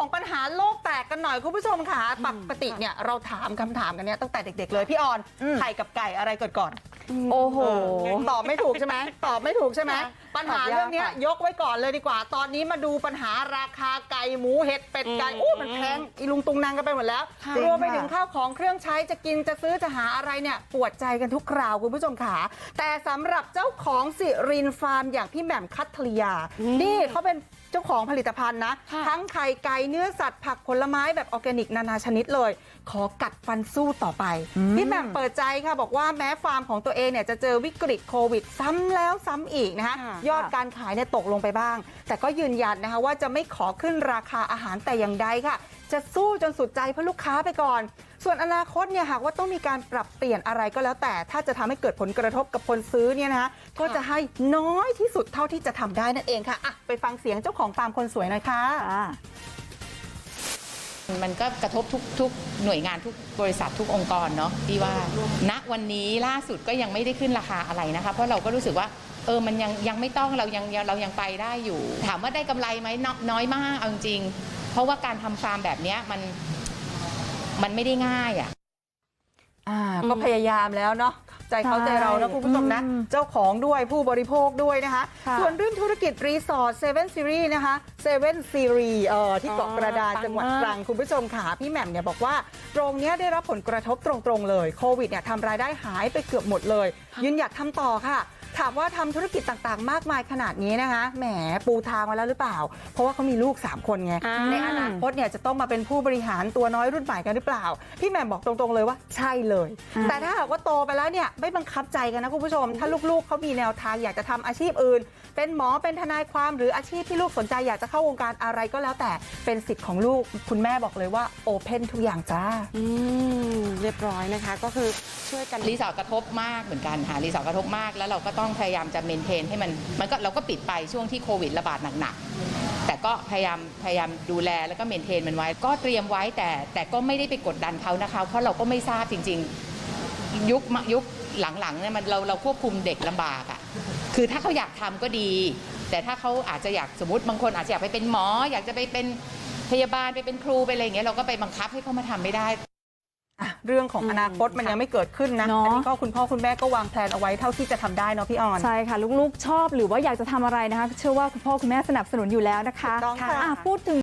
ของปัญหาโลกแตกกันหน่อยคุณผู้ชมค่ะปกติเนี่ยเราถามคำถามกันเนี่ยตั้งแต่เด็ก ๆ เลยพี่ออนอืมไข่กับไก่อะไรเกิดก่อน โอ้โหตอบไม่ถูกใช่ไหมตอบไม่ถูกใช่ไหมค่ะปัญหาตอบยากเรื่องเนี้ยค่ะยกไว้ก่อนเลยดีกว่า ตอนนี้มาดูปัญหาราคาไก่หมูเห็ดเป็ดไก่อืมอู้มันแพงอีลุงตุงนางกันไปหมดแล้วค่ะรวมไปจริงค่ะถึงข้าวของเครื่องใช้จะกินจะซื้อจะหาอะไรเนี่ยปวดใจกันทุกคราวคุณผู้ชมขาแต่สำหรับเจ้าของสิรินฟาร์มอย่างพี่แหม่มคัทริยานี่เขาเป็นเจ้าของผลิตภัณฑ์นะค่ะทั้งไข่ไก่เนื้อสัตว์ผักผลไม้แบบออร์แกนิกนานาชนิดเลย ขอกัดฟันสู้ต่อไปพี่แหม่มเปิดใจค่ะบอกว่าแม้ฟาร์มของตัวเองเนี่ยจะเจอวิกฤตโควิด ซ้ำแล้วซ้ำอีกนะคะค่ะยอดการขายเนี่ยตกลงไปบ้าง แต่ก็ยืนยันนะคะว่าจะไม่ขอขึ้นราคาอาหารแต่อย่างใดค่ะ จะสู้จนสุดใจเพื่อลูกค้าไปก่อน ส่วนอนาคตเนี่ยหากว่าต้องมีการปรับเปลี่ยนอะไรก็แล้วแต่ ถ้าจะทำให้เกิดผลกระทบกับคนซื้อเนี่ยนะคะก็จะให้น้อยที่สุดเท่าที่จะทำได้นั่นเองค่ะอะไปฟังเสียงเจ้าของฟาร์มคนสวยหน่อยค่ะอ่ามันก็กระทบทุกทุกหน่วยงานทุกบริษัททุกองค์กรเนาะพี่ว่าณวันนี้ล่าสุดก็ยังไม่ได้ขึ้นราคาอะไรนะคะ เพราะเราก็รู้สึกว่าเออมันยังยังไม่ต้องเรายังยังเรายังไปได้อยู่ ถามว่าได้กำไรไหมนน้อยมากเอาจริงๆเพราะว่าการทำฟาร์มแบบเนี้ยมัน มันไม่ได้ง่ายอะ อ่าก็พยายามแล้วเนาะใจเขาใจเรานะใช่คุณผู้ชมนะอืมเจ้าของด้วยผู้บริโภคด้วยนะคะ ค่ะส่วนเรื่องธุรกิจรีสอร์ทเซเว่นซีรีส์นะคะเซเว่นซีรีส์เอ่อที่เกาะอ๋อกระดานปังจังหวัดมากตรังคุณผู้ชมค่ะพี่แหม่มเนี่ยบอกว่า ตรงเนี้ยได้รับผลกระทบตรงๆเลยโควิดเนี่ยทำรายได้หายไปเกือบหมดเลย ยืนอยากทำต่อค่ะ ถามว่าทำธุรกิจต่างๆมากมายขนาดนี้นะคะแหมปูทางมาแล้วหรือเปล่าเพราะว่าเขามีลูก3คนไงอ่าในอนาคตเนี่ยจะต้องมาเป็นผู้บริหารตัวน้อยรุ่นใหม่กันหรือเปล่า พี่แหม่มบอกตรงๆเลยว่าใช่เลยอ่าแต่ถ้าหากว่าโตไปแล้วเนี่ยไม่บังคับใจกันนะคุณผู้ชม ถ้าลูกๆเขามีแนวทางอยากจะทำอาชีพอื่น เป็นหมอเป็นทนายความหรืออาชีพที่ลูกสนใจอยากจะเข้าวงการอะไรก็แล้วแต่เป็นสิทธิ์ของลูกคุณแม่บอกเลยว่าโอเพนทุกอย่างจ้าอืมเรียบร้อยนะคะ ก็คือช่วยกันรีสอร์ทกระทบมากเหมือนกันค่ะรีสอร์ทกระทบมาก แล้วเราก็ต้องพยายามจะเมนเทนให้มันมันก็เราก็ปิดไปช่วงที่โควิดระบาดหนักๆแต่ก็พยายามพยายามดูแลแล้วก็เมนเทนมันไว้ ก็เตรียมไว้แต่แต่ก็ไม่ได้ไปกดดันเขานะคะ เพราะเราก็ไม่ทราบจริง ๆ ยุคยุคหลังๆเนี่ยมันเราเราควบคุมเด็กลำบากอะ่ะคือถ้าเขาอยากทำก็ดี แต่ถ้าเขาอาจจะอยากสมมติบางคนอาจจะอยากไปเป็นหมอ อยากจะไปเป็นพยาบาลไปเป็นครูไปอะไรอย่างเงี้ยเราก็ไปบังคับให้เขามาทำไม่ได้ เรื่องของอืมอนาคตมันยังไม่เกิดขึ้นนะเนาะอันนี้ก็คุณพ่อคุณแม่ก็วางแผนเอาไว้เท่าที่จะทำได้เนาะพี่ออนใช่ค่ะลูกๆชอบหรือว่าอยากจะทำอะไรนะคะเชื่อว่าคุณพ่อคุณแม่สนับสนุนอยู่แล้วนะคะถูกต้องค่ะอ่พูดถึง